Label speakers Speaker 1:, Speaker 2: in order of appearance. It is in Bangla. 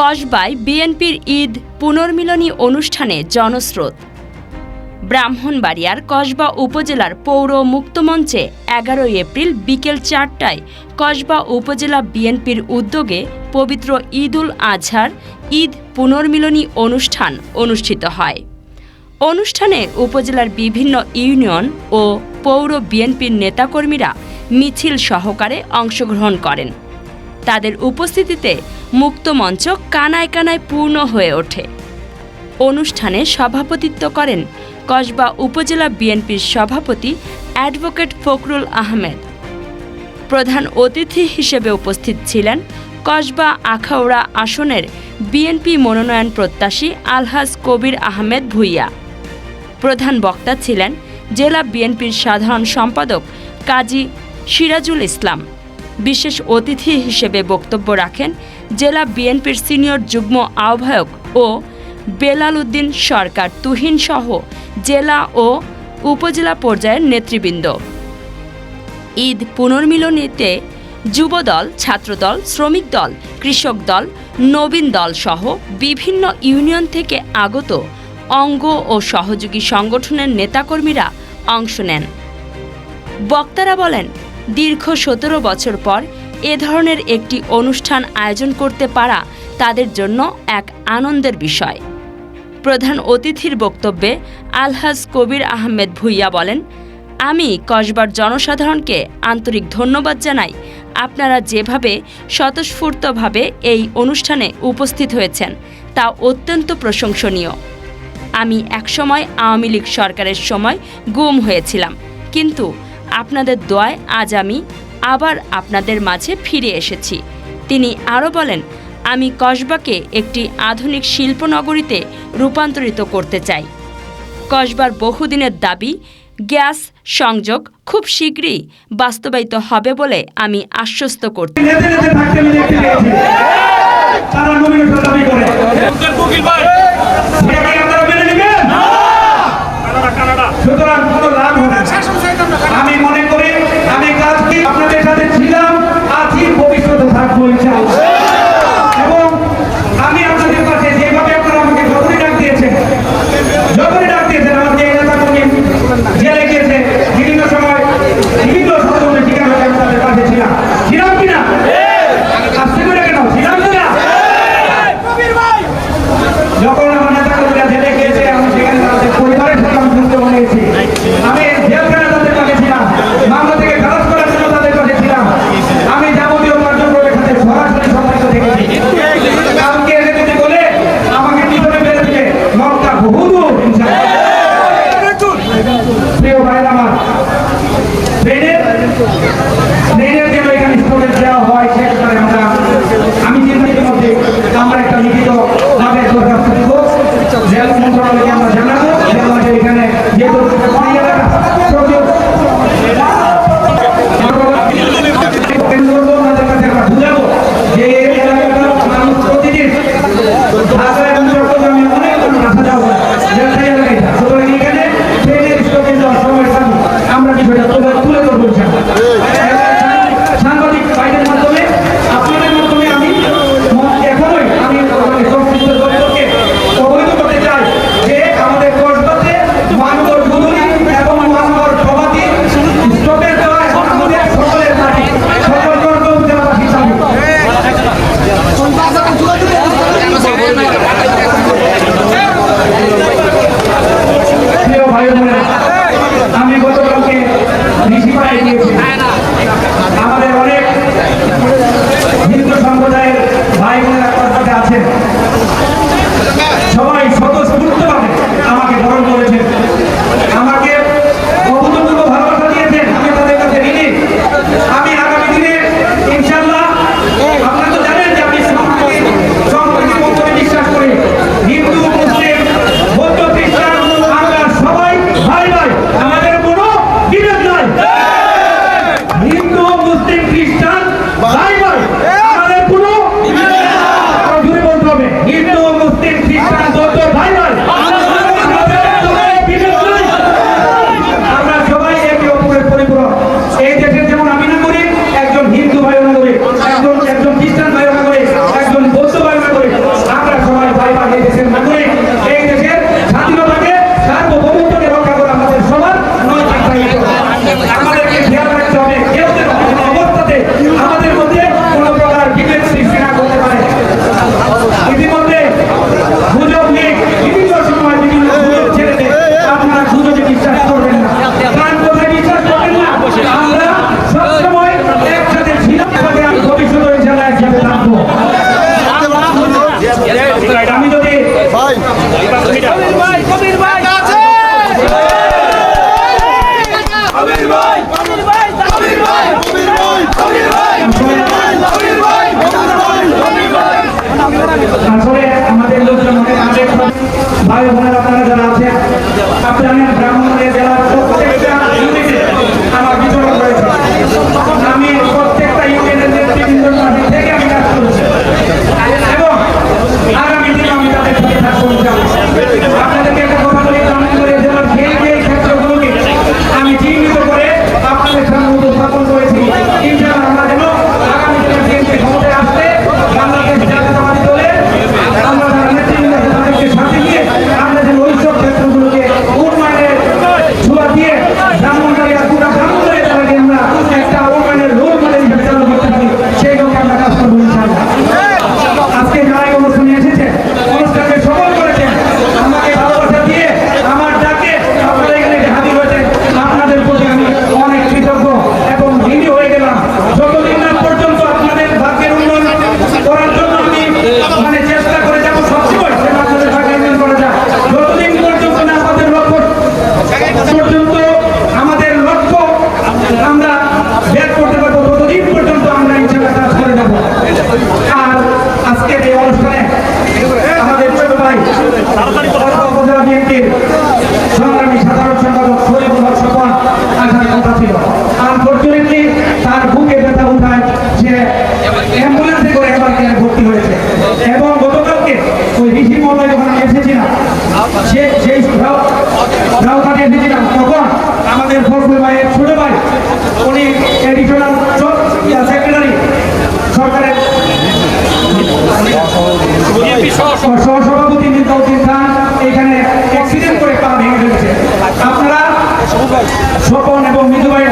Speaker 1: কসবায় বিএনপির ঈদ পুনর্মিলনী অনুষ্ঠানে জনস্রোত। ব্রাহ্মণবাড়িয়ার কসবা উপজেলার পৌর মুক্তমঞ্চে এগারোই এপ্রিল বিকেল চারটায় কসবা উপজেলা বিএনপির উদ্যোগে পবিত্র ঈদুল আজহার ঈদ পুনর্মিলনী অনুষ্ঠান অনুষ্ঠিত হয়। অনুষ্ঠানে উপজেলার বিভিন্ন ইউনিয়ন ও পৌর বিএনপির নেতাকর্মীরা মিছিল সহকারে অংশগ্রহণ করেন। তাদের উপস্থিতিতে মুক্তমঞ্চ কানায় কানায় পূর্ণ হয়ে ওঠে। অনুষ্ঠানে সভাপতিত্ব করেন কসবা উপজেলা বিএনপির সভাপতি অ্যাডভোকেট ফখরুল আহমেদ। প্রধান অতিথি হিসেবে উপস্থিত ছিলেন কসবা আখাউড়া আসনের বিএনপি মনোনয়ন প্রত্যাশী আলহাজ কবির আহমেদ ভুইয়া। প্রধান বক্তা ছিলেন জেলা বিএনপির সাধারণ সম্পাদক কাজী সিরাজুল ইসলাম। বিশেষ অতিথি হিসেবে বক্তব্য রাখেন জেলা বিএনপির সিনিয়র যুগ্ম আহ্বায়ক ও বেলাল উদ্দিন সরকার তুহিন সহ জেলা ও উপজেলা পর্যায়ের নেতৃবৃন্দ। ঈদ পুনর্মিলনীতে যুবদল, ছাত্রদল, শ্রমিক দল, কৃষক দল, নবীন দল সহ বিভিন্ন ইউনিয়ন থেকে আগত অঙ্গ ও সহযোগী সংগঠনের নেতাকর্মীরা অংশ নেন। বক্তারা বলেন দীর্ঘ সতেরো বছর পর এ ধরনের একটি অনুষ্ঠান আয়োজন করতে পারা তাদের জন্য এক আনন্দের বিষয়। প্রধান অতিথির বক্তব্যে আলহাজ কবির আহমেদ ভুইয়া বলেন, আমি কসবার জনসাধারণকে আন্তরিক ধন্যবাদ জানাই। আপনারা যেভাবে স্বতঃস্ফূর্তভাবে এই অনুষ্ঠানে উপস্থিত হয়েছেন, তা অত্যন্ত প্রশংসনীয়। আমি একসময় আওয়ামী লীগ সরকারের সময় গুম হয়েছিলাম, কিন্তু আপনাদের দোয়ায় আজ আমি আবার আপনাদের মাঝে ফিরে এসেছি। তিনি আরও বলেন আমি কসবাকে একটি আধুনিক শিল্পনগরীতে রূপান্তরিত করতে চাই। কসবার বহুদিনের দাবি গ্যাস সংযোগ খুব শীঘ্রই বাস্তবায়িত হবে বলে আমি আশ্বস্ত করছি।
Speaker 2: তারা প্রিয় ভাইয়ের আমার ট্রেনের ট্রেনের যেন এখানে স্টুডেন্ট দেওয়া হয় সেখানে আমরা, আমি চিন্তিত মধ্যে আমরা একটা লিখিত তাদের দরখাস্ত দেব। রেল মন্ত্রণালয় আমাদের অনেক হিন্দু সম্প্রদায়ের ভাই বোনেরা আছেন। সবাই শত সহসভাপতি মির্জাউদ্দিন খান এখানে অ্যাক্সিডেন্ট করে পা ভেঙে ফেলেছে। আপনারা স্বপন এবং মিজুবাই